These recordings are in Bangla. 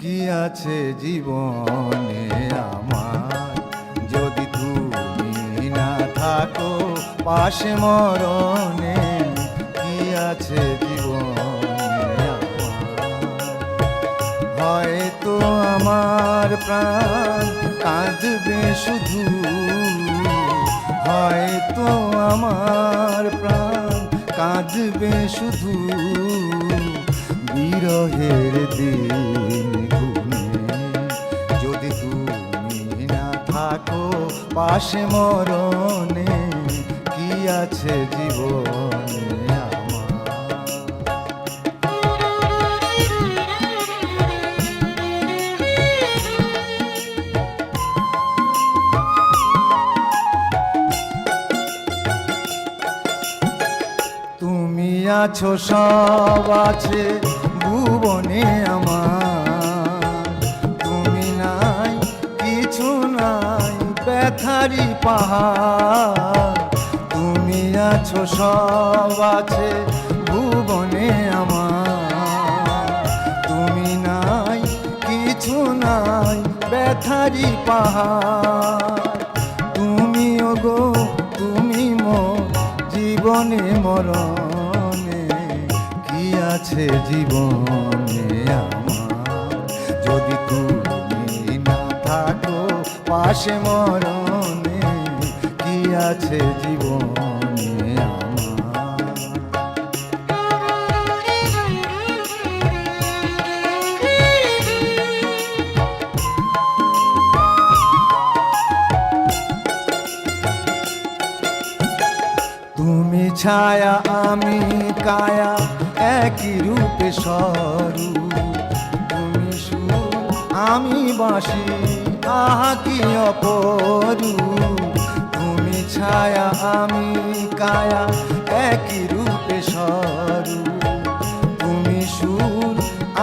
কি আছে জীবনে আমার? যদি তুমি না থাকো পাশে মরণে, কি আছে জীবনে হয়তো আমার প্রাণ কাঁদবে শুধু, হয়তো আমার প্রাণ কাঁদবে শুধু। বিরহের দিন যদি তুমি না থাকো পাশে মরণে কি আছে জীবনে আছো সব আছে ভুবনে আমার। তুমি নাই, কিছু নাই ব্যথারি পাহাড়। তুমি আছো, সব আছে ভুবনে আমার। তুমি নাই, কিছু নাই ব্যথারি পাহাড়। তুমি গো তুমি মো, জীবনে মরণে। আছে জীবনে আমার। যদি তুমি না থাকো, পাশে মরণে কি আছে জীবনে তুমি ছায়া, আমি কায়া একই রূপে সরু তুমি সুর আমি বাসি আহা কি অপরু তুমি ছায়া, আমি কায়া, একই রূপে সরু তুমি সুর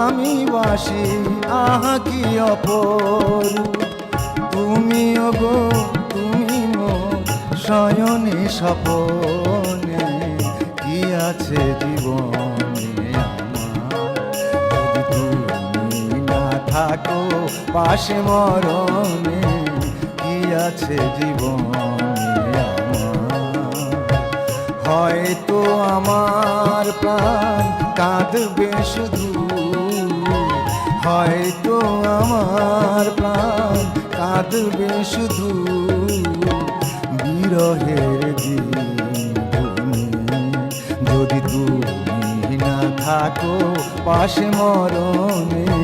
আমি বাসি আহা কি অপরু তুমি গো তুমি মোর শয়নে, স্বপনে, কি আছে জীবনে? থাকো, পাশে মরণে কি আছে জীবন হয়তো আমার প্রাণ কাঁদবে শুধু, হয়তো আমার প্রাণ কাঁদবে শুধু বিরহের যদি তুমি না থাকো, পাশে মরণে